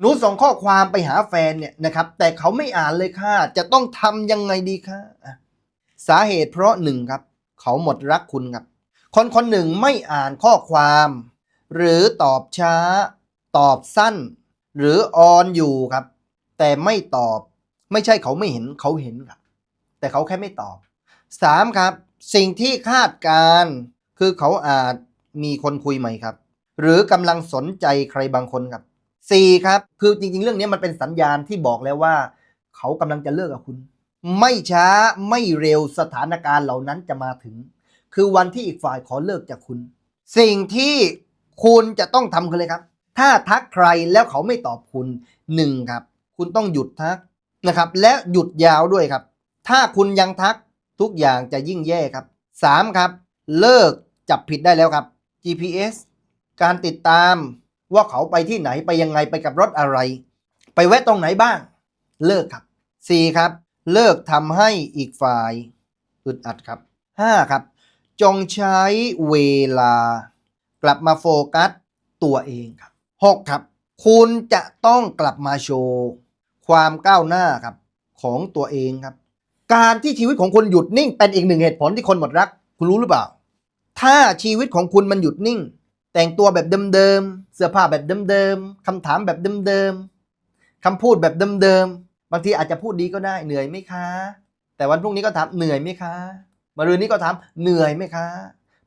หนูส่งข้อความไปหาแฟนเนี่ยนะครับ แต่เขาไม่อ่านเลยค่ะ จะต้องทำยังไงดีคะอะสาเหตุเพราะหนึ่งครับ เขาหมดรักคุณครับ คนคนหนึ่งไม่อ่านข้อความ หรือตอบช้า ตอบสั้น หรือออนอยู่ครับ แต่ไม่ตอบ ไม่ใช่เขาไม่เห็นเขาเห็นครับ แต่เขาแค่ไม่ตอบสามครับ สิ่งที่คาดการคือเขาอาจมีคนคุยใหม่ครับ หรือกำลังสนใจใครบางคนครับ สี่ครับคือจริง ๆ เรื่องนี้มันเป็นสัญญาณที่บอกแล้วว่า เขากำลังจะเลิกกับคุณ ไม่ช้าไม่เร็วสถานการณ์เหล่านั้นจะมาถึง คือวันที่อีกฝ่ายขอเลิกจากคุณ สิ่งที่คุณจะต้องทำคือเลยครับ ถ้าทักใครแล้วเขาไม่ตอบคุณหนึ่งครับ คุณต้องหยุดทักนะครับ และหยุดยาวด้วยครับ ถ้าคุณยังทักทุกอย่างจะยิ่งแย่ครับสามครับ เลิกจับผิดได้แล้วครับ GPS การติดตาม ว่าเขาไปที่ไหนไปยังไงไปกับรถอะไร ไปแวะตรงไหนบ้าง เลิกครับ 4. ครับ เลิกทำให้อีกฝ่ายอึดอัดครับ 5. ครับ จงใช้เวลา กลับมาโฟกัสตัวเองครับ 6. ครับ คุณจะต้องกลับมาโชว์ ความก้าวหน้าครับของตัวเองครับ การที่ชีวิตของคุณหยุดนิ่งเป็นอีกหนึ่งเหตุผลที่คนหมดรัก คุณรู้หรือเปล่า ถ้าชีวิตของคุณมันหยุดนิ่ง แต่งตัวแบบเดิมๆ เสื้อผ้าแบบเดิมๆคำถามแบบเดิมๆคำพูดแบบเดิมๆ บางทีอาจจะพูดดีก็ได้ เหนื่อยไหมคะ แต่วันพรุ่งนี้ก็ถามเหนื่อยไหมคะมะรืนนี้ก็ถามเหนื่อยไหมคะ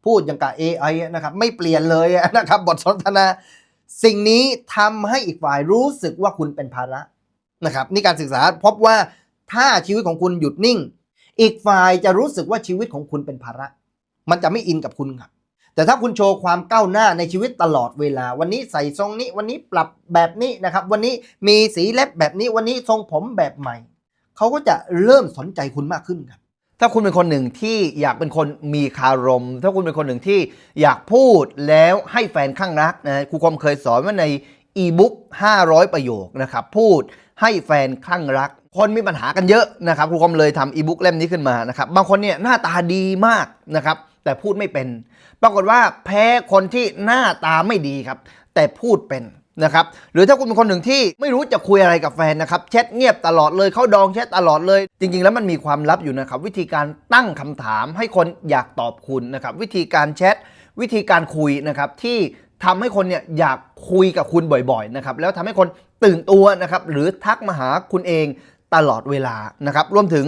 พูดอย่างกับ AI อนะครับ ไม่เปลี่ยนเลยนะครับ บทสนทนา สิ่งนี้ทำให้อีกฝ่ายรู้สึกว่าคุณเป็นภาระนะครับ นี่การศึกษาพบว่าถ้าชีวิตของคุณหยุดนิ่ง อีกฝ่ายจะรู้สึกว่าชีวิตของคุณเป็นภาระ มันจะไม่อินกับคุณครับ แต่ถ้าคุณโชว์ความก้าวหน้าในชีวิตตลอดเวลา วันนี้ใส่ทรงนี้ วันนี้ปรับแบบนี้นะครับ วันนี้มีสีเล็บแบบนี้ วันนี้ทรงผมแบบใหม่ เขาก็จะเริ่มสนใจคุณมากขึ้นครับ ถ้าคุณเป็นคนหนึ่งที่อยากเป็นคนมีคารม ถ้าคุณเป็นคนหนึ่งที่อยากพูดแล้วให้แฟนข้างรักนะ ครูคมเคยสอนว่าในอีบุ๊ก500 ประโยคนะครับ พูดให้แฟนข้างรัก คนมีปัญหากันเยอะนะครับ ครูคมเลยทำอีบุ๊กเล่มนี้ขึ้นมานะครับ บางคนเนี่ยหน้าตาดีมากนะครับ แต่พูดไม่เป็น ปรากฏว่าแพ้คนที่หน้าตาไม่ดีครับ แต่พูดเป็นนะครับหรือถ้าคุณเป็นคนหนึ่งที่ไม่รู้จะคุยอะไรกับแฟนนะครับแชทเงียบตลอดเลยเขาดองแชทตลอดเลย จริง ๆ แล้วมันมีความลับอยู่นะครับ วิธีการตั้งคำถามให้คนอยากตอบคุณนะครับ วิธีการแชทวิธีการคุยนะครับที่ทำให้คนเนี่ยอยากคุยกับคุณบ่อยๆนะครับแล้วทำให้คนตื่นตัวนะครับหรือทักมาหาคุณเองตลอดเวลานะครับ รวมถึง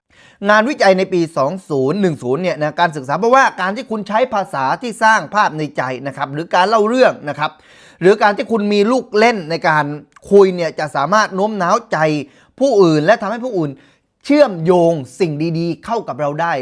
งานวิจัยในปี 2010 เนี่ยนะการศึกษาเพราะว่าการที่คุณใช้ภาษาที่สร้างภาพในใจนะครับหรือการเล่าเรื่องนะครับหรือการที่คุณมีลูกเล่นในการคุยเนี่ยจะสามารถโน้มน้าวใจผู้อื่น และทำให้ผู้อื่น เชื่อมโยงสิ่งดีๆ เข้ากับเราได้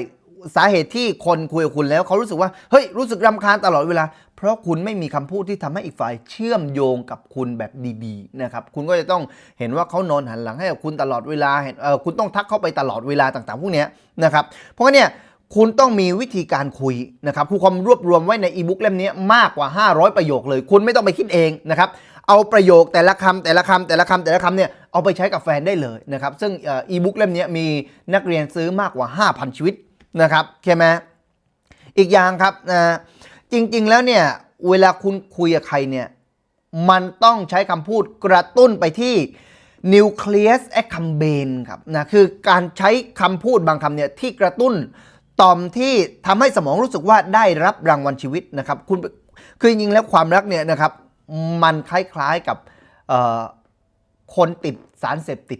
สาเหตุที่คนคุยกับคุณแล้วเขารู้สึกว่าเฮ้ยรู้สึกรำคาญตลอดเวลา เพราะคุณไม่มีคำพูดที่ทำให้อีกฝ่ายเชื่อมโยงกับคุณแบบดีๆนะครับคุณก็จะต้องเห็นว่าเขานอนหันหลังให้กับคุณตลอดเวลาเห็นเออคุณต้องทักเข้าไปตลอดเวลาต่างๆ พวกนี้นะครับเพราะงั้นเนี่ยคุณต้องมีวิธีการคุยนะครับครูคอมรวบรวมไว้ในอีบุ๊กเล่มนี้มากกว่า 500 ประโยคเลย คุณไม่ต้องไปคิดเองนะครับเอาประโยคแต่ละคำแต่ละคำแต่ละคำแต่ละคำเนี่ยเอาไปใช้กับแฟนได้เลยนะครับซึ่งอีบุ๊กเล่มนี้มีนักเรียนซื้อมากกว่า 5,000 ชีวิต นะครับใช่ไหมอีกอย่างครับนะจริงๆแล้วเนี่ยเวลาคุณคุยกับใครเนี่ยมันต้องใช้คำพูดกระตุ้นไปที่ nucleus accumbens ครับนะคือการใช้คำพูดบางคำเนี่ยที่กระตุ้นต่อมที่ทำให้สมองรู้สึกว่าได้รับรางวัลชีวิตนะครับคุณคือจริงๆแล้วความรักเนี่ยนะครับมันคล้ายๆกับคนติดสารเสพติด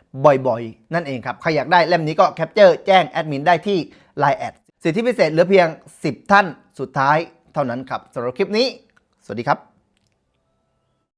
บ่อยๆ นั่นเองครับ ใครอยากได้เล่มนี้ก็แคปเจอร์แจ้งแอดมินได้ที่ Line แอดสิทธิพิเศษเหลือเพียง 10 ท่านสุดท้ายเท่านั้นครับสำหรับคลิปนี้ สวัสดีครับ